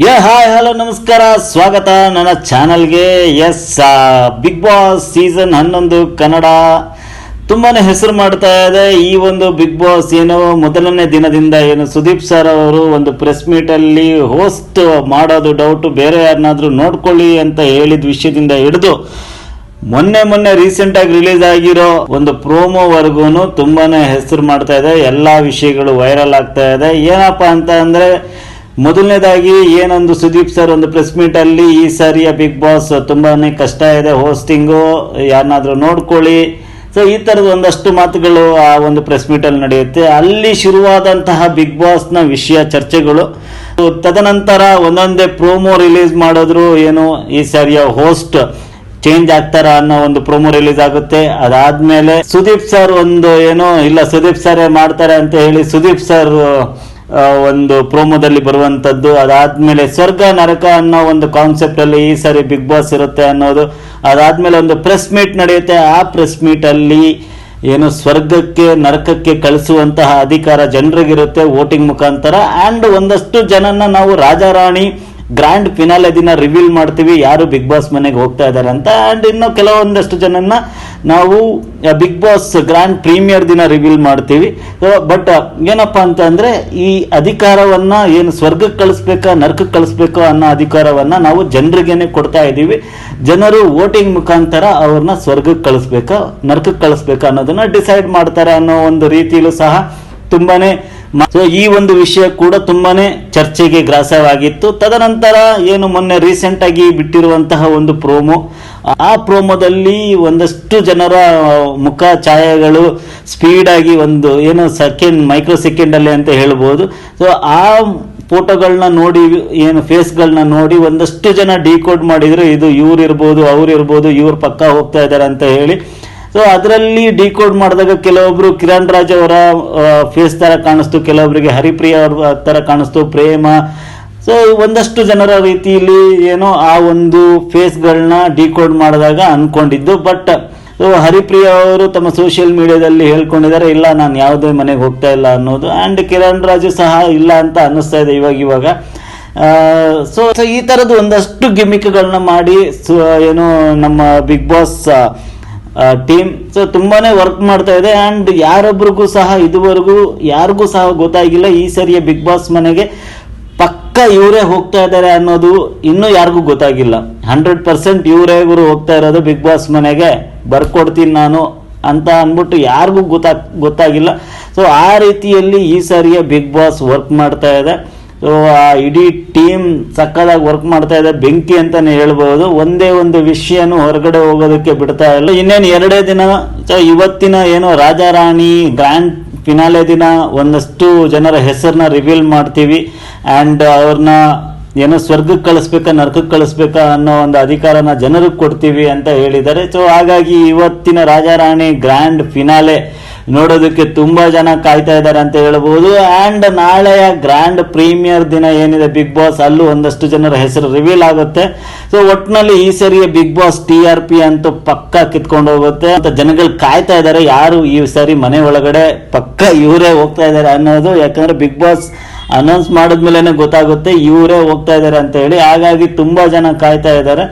ಯಾ, hi, hello, ನಮಸ್ಕಾರ. ಸ್ವಾಗತ ನನ್ನ ಚಾನಲ್ಗೆ. ಎಸ್ ಬಿಗ್ ಬಾಸ್ ಸೀಸನ್ ಹನ್ನೊಂದು ಕನ್ನಡ ತುಂಬಾ ಹೆಸರು ಮಾಡ್ತಾ ಇದೆ. ಈ ಒಂದು ಬಿಗ್ ಬಾಸ್ ಏನು ಮೊದಲನೇ ದಿನದಿಂದ ಏನು ಸುದೀಪ್ ಸರ್ ಅವರು ಒಂದು ಪ್ರೆಸ್ ಮೀಟಲ್ಲಿ ಹೋಸ್ಟ್ ಮಾಡೋದು ಡೌಟ್ ಬೇರೆ ಯಾರನ್ನಾದರೂ ನೋಡ್ಕೊಳ್ಳಿ ಅಂತ ಹೇಳಿದ ವಿಷಯದಿಂದ ಹಿಡಿದು ಮೊನ್ನೆ ಮೊನ್ನೆ ರೀಸೆಂಟ್ ಆಗಿ ರಿಲೀಸ್ ಆಗಿರೋ ಒಂದು ಪ್ರೋಮೋವರೆಗೂ ತುಂಬಾ ಹೆಸರು ಮಾಡ್ತಾ ಇದೆ. ಎಲ್ಲ ವಿಷಯಗಳು ವೈರಲ್ ಆಗ್ತಾ ಇದೆ. ಏನಪ್ಪಾ ಅಂತ ಅಂದ್ರೆ ಮೊದಲನೇದಾಗಿ ಏನೊಂದು ಸುದೀಪ್ ಸರ್ ಒಂದು ಪ್ರೆಸ್ ಅಲ್ಲಿ, ಈ ಸಾರಿಯ ಬಿಗ್ ಬಾಸ್ ತುಂಬಾನೇ ಕಷ್ಟ ಇದೆ ಹೋಸ್ಟಿಂಗು ಯಾರನ್ನಾದ್ರೂ ನೋಡ್ಕೊಳ್ಳಿ. ಸೊ ಈ ತರದ ಒಂದಷ್ಟು ಮಾತುಗಳು ಆ ಒಂದು ಪ್ರೆಸ್ ಅಲ್ಲಿ ನಡೆಯುತ್ತೆ. ಅಲ್ಲಿ ಶುರುವಾದಂತಹ ಬಿಗ್ ಬಾಸ್ನ ವಿಷಯ, ಚರ್ಚೆಗಳು. ತದನಂತರ ಒಂದೊಂದೇ ಪ್ರೋಮೋ ರಿಲೀಸ್ ಮಾಡಿದ್ರು ಏನು, ಈ ಸಾರಿಯ ಹೋಸ್ಟ್ ಚೇಂಜ್ ಆಗ್ತಾರ ಅನ್ನೋ ಒಂದು ಪ್ರೋಮೋ ರಿಲೀಸ್ ಆಗುತ್ತೆ. ಅದಾದ್ಮೇಲೆ ಸುದೀಪ್ ಸರ್ ಒಂದು ಏನೋ, ಇಲ್ಲ ಸುದೀಪ್ ಸರ್ ಮಾಡ್ತಾರೆ ಅಂತ ಹೇಳಿ ಸುದೀಪ್ ಸರ್ ಒಂದು ಪ್ರೋಮೋದಲ್ಲಿ ಬರುವಂತದ್ದು. ಅದಾದ್ಮೇಲೆ ಸ್ವರ್ಗ, ನರಕ ಅನ್ನೋ ಒಂದು ಕಾನ್ಸೆಪ್ಟ್ ಅಲ್ಲಿ ಈ ಸಾರಿ ಬಿಗ್ ಬಾಸ್ ಇರುತ್ತೆ ಅನ್ನೋದು. ಅದಾದ್ಮೇಲೆ ಒಂದು ಪ್ರೆಸ್ ಮೀಟ್ ನಡೆಯುತ್ತೆ. ಆ ಪ್ರೆಸ್ ಮೀಟ್ ಅಲ್ಲಿ ಏನು ಸ್ವರ್ಗಕ್ಕೆ, ನರಕಕ್ಕೆ ಕಳಿಸುವಂತಹ ಅಧಿಕಾರ ಜನರಿಗಿರುತ್ತೆ ವೋಟಿಂಗ್ ಮುಖಾಂತರ. ಆ್ಯಂಡ್ ಒಂದಷ್ಟು ಜನನ ನಾವು ರಾಜಾರಾಣಿ ಗ್ರ್ಯಾಂಡ್ ಫಿನಾಲೆ ದಿನ ರಿವೀಲ್ ಮಾಡ್ತೀವಿ, ಯಾರು ಬಿಗ್ ಬಾಸ್ ಮನೆಗೆ ಹೋಗ್ತಾ ಇದ್ದಾರೆ ಅಂತ. ಆ್ಯಂಡ್ ಇನ್ನು ಕೆಲವೊಂದಷ್ಟು ಜನನ್ನ ನಾವು ಬಿಗ್ ಬಾಸ್ ಗ್ರ್ಯಾಂಡ್ ಪ್ರೀಮಿಯರ್ ದಿನ ರಿವೀಲ್ ಮಾಡ್ತೀವಿ. ಬಟ್ ಏನಪ್ಪ ಅಂತ ಈ ಅಧಿಕಾರವನ್ನು ಏನು ಸ್ವರ್ಗಕ್ಕೆ ಕಳಿಸ್ಬೇಕಾ ನರ್ಕಕ್ಕೆ ಕಳಿಸ್ಬೇಕು ಅನ್ನೋ ಅಧಿಕಾರವನ್ನು ನಾವು ಜನರಿಗೇನೆ ಕೊಡ್ತಾ ಇದ್ದೀವಿ. ಜನರು ವೋಟಿಂಗ್ ಮುಖಾಂತರ ಅವ್ರನ್ನ ಸ್ವರ್ಗಕ್ಕೆ ಕಳಿಸ್ಬೇಕಾ ನರ್ಕಕ್ಕೆ ಕಳಿಸ್ಬೇಕಾ ಅನ್ನೋದನ್ನ ಡಿಸೈಡ್ ಮಾಡ್ತಾರೆ ಅನ್ನೋ ಒಂದು ರೀತಿಯಲ್ಲೂ ಸಹ ತುಂಬಾನೇ ಸೊ ಈ ಒಂದು ವಿಷಯ ಕೂಡ ತುಂಬಾನೇ ಚರ್ಚೆಗೆ ಗ್ರಾಸವಾಗಿತ್ತು. ತದನಂತರ ಏನು ಮೊನ್ನೆ ರೀಸೆಂಟ್ ಆಗಿ ಬಿಟ್ಟಿರುವಂತಹ ಒಂದು ಪ್ರೋಮೋ. ಆ ಪ್ರೋಮೋದಲ್ಲಿ ಒಂದಷ್ಟು ಜನರ ಮುಖ ಛಾಯೆಗಳು ಸ್ಪೀಡ್ ಆಗಿ ಒಂದು ಏನು ಸೆಕೆಂಡ್ ಮೈಕ್ರೋ ಸೆಕೆಂಡ್ ಅಲ್ಲಿ ಅಂತ ಹೇಳ್ಬೋದು. ಸೊ ಆ ಫೋಟೋಗಳನ್ನ ನೋಡಿ, ಏನು ಫೇಸ್ಗಳನ್ನ ನೋಡಿ ಒಂದಷ್ಟು ಜನ ಡಿಕೋಡ್ ಮಾಡಿದ್ರು. ಇದು ಇವ್ರು ಇರ್ಬೋದು ಅವ್ರು ಇರ್ಬೋದು ಇವ್ರು ಪಕ್ಕ ಹೋಗ್ತಾ ಇದ್ದಾರೆ ಅಂತ ಹೇಳಿ. ಸೊ ಅದರಲ್ಲಿ ಡಿಕೋಡ್ ಮಾಡಿದಾಗ ಕೆಲವೊಬ್ರು ಕಿರಣ್ ರಾಜ್ ಅವರ ಫೇಸ್ ತರ ಕಾಣಿಸ್ತು ಕೆಲವೊಬ್ಬರಿಗೆ ಹರಿಪ್ರಿಯ ಅವ್ರ ತರ ಕಾಣಿಸ್ತು, ಪ್ರೇಮ. ಸೊ ಒಂದಷ್ಟು ಜನರ ರೀತಿಯಲ್ಲಿ ಏನೋ ಆ ಒಂದು ಫೇಸ್ಗಳನ್ನ ಡಿಕೋಡ್ ಮಾಡಿದಾಗ ಅನ್ಕೊಂಡಿದ್ದು ಬಟ್ ಸೊ ಹರಿಪ್ರಿಯ ಅವರು ತಮ್ಮ ಸೋಷಿಯಲ್ ಮೀಡಿಯಾದಲ್ಲಿ ಹೇಳ್ಕೊಂಡಿದ್ದಾರೆ, ಇಲ್ಲ, ನಾನು ಯಾವುದೇ ಮನೆಗೆ ಹೋಗ್ತಾ ಇಲ್ಲ ಅನ್ನೋದು. ಅಂಡ್ ಕಿರಣ್ ರಾಜು ಸಹ ಇಲ್ಲ ಅಂತ ಅನ್ನಿಸ್ತಾ ಇದೆ ಇವಾಗ ಇವಾಗ. ಸೊ ಈ ಥರದ್ದು ಒಂದಷ್ಟು ಗಿಮಿಕ್ಗಳನ್ನ ಮಾಡಿ ಏನು ನಮ್ಮ ಬಿಗ್ ಬಾಸ್ ಟೀಮ್ ಸೊ ತುಂಬಾನೇ ವರ್ಕ್ ಮಾಡ್ತಾ ಇದೆ ಅಂಡ್ ಯಾರೊಬ್ರಿಗೂ ಸಹ ಇದುವರೆಗೂ ಯಾರಿಗೂ ಸಹ ಗೊತ್ತಾಗಿಲ್ಲ ಈ ಸರಿಯ ಬಿಗ್ ಬಾಸ್ ಮನೆಗೆ ಪಕ್ಕ ಇವರೇ ಹೋಗ್ತಾ ಇದ್ದಾರೆ ಅನ್ನೋದು ಇನ್ನೂ ಯಾರಿಗೂ ಗೊತ್ತಾಗಿಲ್ಲ. ಹಂಡ್ರೆಡ್ ಪರ್ಸೆಂಟ್ ಇವರೇ ಇವರು ಹೋಗ್ತಾ ಇರೋದು ಬಿಗ್ ಬಾಸ್ ಮನೆಗೆ, ಬರ್ಕೊಡ್ತೀನಿ ನಾನು ಅಂತ ಅಂದ್ಬಿಟ್ಟು ಯಾರಿಗೂ ಗೊತ್ತಾಗ್ ಗೊತ್ತಾಗಿಲ್ಲ. ಸೊ ಆ ರೀತಿಯಲ್ಲಿ ಈ ಸಾರಿಯ ಬಿಗ್ ಬಾಸ್ ವರ್ಕ್ ಮಾಡ್ತಾ ಇದೆ. ಆ ಇಡೀ ಟೀಮ್ ಸಕ್ಕದಾಗಿ ವರ್ಕ್ ಮಾಡ್ತಾ ಇದೆ. ಬೆಂಕಿ ಅಂತಾನೆ ಹೇಳ್ಬಹುದು ಒಂದೇ ಒಂದು ವಿಷಯನೂ ಹೊರಗಡೆ ಹೋಗೋದಕ್ಕೆ ಬಿಡ್ತಾ ಇಲ್ಲ. ಇನ್ನೇನು ಎರಡೇ ದಿನ ಸೊ ಇವತ್ತಿನ ಏನು ರಾಜಾರಾಣಿ ಗ್ರ್ಯಾಂಡ್ ಫಿನಾಲೆ ದಿನ ಒಂದಷ್ಟು ಜನರ ಹೆಸರನ್ನ ರಿವೀಲ್ ಮಾಡ್ತೀವಿ. ಆ್ಯಂಡ್ ಅವ್ರನ್ನ ಏನೋ ಸ್ವರ್ಗಕ್ಕೆ ಕಳಿಸ್ಬೇಕಾ ನರಕಕ್ಕೆ ಕಳಿಸ್ಬೇಕಾ ಅನ್ನೋ ಒಂದು ಅಧಿಕಾರನ ಜನರಿಗೆ ಕೊಡ್ತೀವಿ ಅಂತ ಹೇಳಿದ್ದಾರೆ. ಸೊ ಹಾಗಾಗಿ ಇವತ್ತಿನ ರಾಜಾರಾಣಿ ಗ್ರ್ಯಾಂಡ್ ಫಿನಾಲೆ ನೋಡೋದಕ್ಕೆ ತುಂಬಾ ಜನ ಕಾಯ್ತಾ ಇದ್ದಾರೆ ಅಂತ ಹೇಳ್ಬೋದು. ಆ್ಯಂಡ್ ನಾಳೆಯ ಗ್ರ್ಯಾಂಡ್ ಪ್ರೀಮಿಯರ್ ದಿನ ಏನಿದೆ ಬಿಗ್ ಬಾಸ್ ಅಲ್ಲೂ ಒಂದಷ್ಟು ಜನರ ಹೆಸರು ರಿವೀಲ್ ಆಗುತ್ತೆ. ಸೊ ಒಟ್ಟಿನಲ್ಲಿ ಈ ಸರಿಯ Bigg Boss T R P ಅಂತೂ ಪಕ್ಕ ಕಿತ್ಕೊಂಡು ಹೋಗುತ್ತೆ. ಅಂತ ಜನಗಳು ಕಾಯ್ತಾ ಇದ್ದಾರೆ. ಯಾರು ಈ ಸರಿ ಮನೆ ಒಳಗಡೆ ಪಕ್ಕ ಇವರೇ ಹೋಗ್ತಾ ಇದ್ದಾರೆ ಅನ್ನೋದು, ಯಾಕಂದ್ರೆ ಬಿಗ್ ಬಾಸ್ ಅನೌನ್ಸ್ ಮಾಡಿದ್ಮೇಲೆ ಗೊತ್ತಾಗುತ್ತೆ ಇವರೇ ಹೋಗ್ತಾ ಇದ್ದಾರೆ ಅಂತ ಹೇಳಿ. ಹಾಗಾಗಿ ತುಂಬಾ ಜನ ಕಾಯ್ತಾ ಇದ್ದಾರೆ.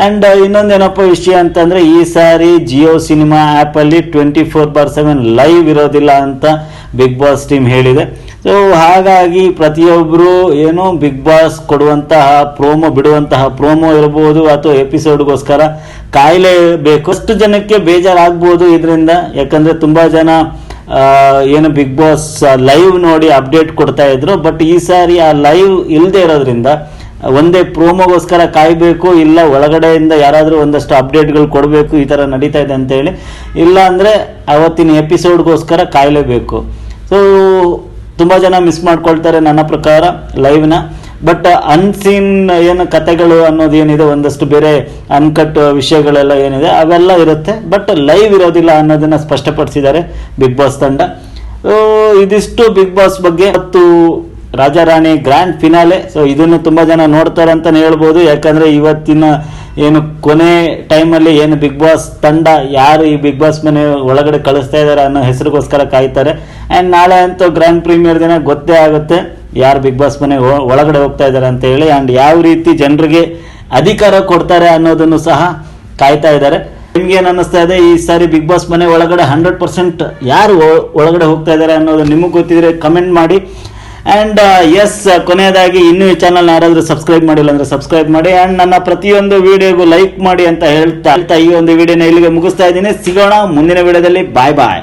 ಅಂಡ್ ಇನ್ನೊಂದೇನಪ್ಪ ವಿಷಯ ಅಂತಂದ್ರೆ, ಈ ಸಾರಿ ಜಿಯೋ ಸಿನಿಮಾ ಆಪ್ ಅಲ್ಲಿ twenty four bar seven live ಇರೋದಿಲ್ಲ ಅಂತ ಬಿಗ್ ಬಾಸ್ ಟೀಮ್ ಹೇಳಿದೆ. ಸೊ ಹಾಗಾಗಿ ಪ್ರತಿಯೊಬ್ಬರು ಏನು ಬಿಗ್ ಬಾಸ್ ಕೊಡುವಂತಹ ಪ್ರೋಮೋ ಬಿಡುವಂತಹ ಪ್ರೋಮೋ ಇರಬಹುದು ಅಥವಾ ಎಪಿಸೋಡ್ಗೋಸ್ಕರ ಕಾಯಲೇಬೇಕು ಅಷ್ಟು ಜನಕ್ಕೆ ಬೇಜಾರಾಗ್ಬೋದು ಇದರಿಂದ. ಯಾಕಂದ್ರೆ ತುಂಬಾ ಜನ ಏನು ಬಿಗ್ ಬಾಸ್ ಲೈವ್ ನೋಡಿ ಅಪ್ಡೇಟ್ ಕೊಡ್ತಾ ಇದ್ರು. ಬಟ್ ಈ ಸಾರಿ ಆ ಲೈವ್ ಇಲ್ಲದೆ ಇರೋದ್ರಿಂದ ಒಂದೇ ಪ್ರೋಮೋಗೋಸ್ಕರ ಕಾಯಬೇಕು, ಇಲ್ಲ ಒಳಗಡೆಯಿಂದ ಯಾರಾದರೂ ಒಂದಷ್ಟು ಅಪ್ಡೇಟ್ಗಳು ಕೊಡಬೇಕು, ಈ ಥರ ನಡೀತಾ ಇದೆ ಅಂತೇಳಿ ಇಲ್ಲ ಅಂದರೆ ಅವತ್ತಿನ ಎಪಿಸೋಡ್ಗೋಸ್ಕರ ಕಾಯಲೇಬೇಕು. ಸೊ ತುಂಬ ಜನ ಮಿಸ್ ಮಾಡ್ಕೊಳ್ತಾರೆ ನನ್ನ ಪ್ರಕಾರ ಲೈವ್ನ. ಬಟ್ ಅನ್ಸೀನ್ ಏನು ಕತೆಗಳು ಅನ್ನೋದು ಏನಿದೆ, ಒಂದಷ್ಟು ಬೇರೆ ಅನ್ಕಟ್ ವಿಷಯಗಳೆಲ್ಲ ಏನಿದೆ, ಅವೆಲ್ಲ ಇರುತ್ತೆ. ಬಟ್ ಲೈವ್ ಇರೋದಿಲ್ಲ ಅನ್ನೋದನ್ನ ಸ್ಪಷ್ಟಪಡಿಸಿದ್ದಾರೆ ಬಿಗ್ ಬಾಸ್ ತಂಡ. ಇದಿಷ್ಟು ಬಿಗ್ ಬಾಸ್ ಬಗ್ಗೆ ಮತ್ತು ರಾಜಾರಾಣಿ ಗ್ರ್ಯಾಂಡ್ ಫಿನಾಲೆ ಸೊ ಇದನ್ನು ತುಂಬ ಜನ ನೋಡ್ತಾರೆ ಅಂತಲೇ ಹೇಳ್ಬೋದು. ಯಾಕಂದ್ರೆ ಇವತ್ತಿನ ಏನು ಕೊನೆ ಟೈಮಲ್ಲಿ ಏನು ಬಿಗ್ ಬಾಸ್ ತಂಡ ಯಾರು ಈ ಬಿಗ್ ಬಾಸ್ ಮನೆ ಒಳಗಡೆ ಕಳಿಸ್ತಾ ಇದ್ದಾರೆ ಅನ್ನೋ ಹೆಸರಿಗೋಸ್ಕರ ಕಾಯ್ತಾರೆ. ಆ್ಯಂಡ್ ನಾಳೆ ಅಂತೂ ಗ್ರ್ಯಾಂಡ್ ಪ್ರೀಮಿಯರ್ ದಿನ ಗೊತ್ತೇ ಆಗುತ್ತೆ ಯಾರು ಬಿಗ್ ಬಾಸ್ ಮನೆ ಒಳಗಡೆ ಹೋಗ್ತಾ ಇದ್ದಾರೆ ಅಂತ ಹೇಳಿ. ಆ್ಯಂಡ್ ಯಾವ ರೀತಿ ಜನರಿಗೆ ಅಧಿಕಾರ ಕೊಡ್ತಾರೆ ಅನ್ನೋದನ್ನು ಸಹ ಕಾಯ್ತಾ ಇದ್ದಾರೆ ನಿಮ್ಗೆ ಏನು ಅನ್ನಿಸ್ತಾ ಇದೆ? ಈ ಸಾರಿ ಬಿಗ್ ಬಾಸ್ ಮನೆ ಒಳಗಡೆ ಹಂಡ್ರೆಡ್ ಪರ್ಸೆಂಟ್ ಯಾರು ಒಳಗಡೆ ಹೋಗ್ತಾ ಇದ್ದಾರೆ ಅನ್ನೋದು ನಿಮಗೆ ಗೊತ್ತಿದ್ರೆ ಕಮೆಂಟ್ ಮಾಡಿ. ಆ್ಯಂಡ್ ಎಸ್ ಕೊನೆಯದಾಗಿ ಇನ್ನೂ ಈ ಚಾನಲ್ ಯಾರಾದರೂ ಸಬ್ಸ್ಕ್ರೈಬ್ ಮಾಡಿಲ್ಲ ಅಂದರೆ ಸಬ್ಸ್ಕ್ರೈಬ್ ಮಾಡಿ ಆ್ಯಂಡ್ ನನ್ನ ಪ್ರತಿಯೊಂದು ವಿಡಿಯೋಗೂ ಲೈಕ್ ಮಾಡಿ ಅಂತ ಹೇಳ್ತಾ ಹೇಳ್ತಾ ಈ ಒಂದು ವಿಡಿಯೋನ ಇಲ್ಲಿಗೆ ಮುಗಿಸ್ತಾ ಇದ್ದೀನಿ. ಸಿಗೋಣ ಮುಂದಿನ ವಿಡಿಯೋದಲ್ಲಿ ಬಾಯ್ ಬಾಯ್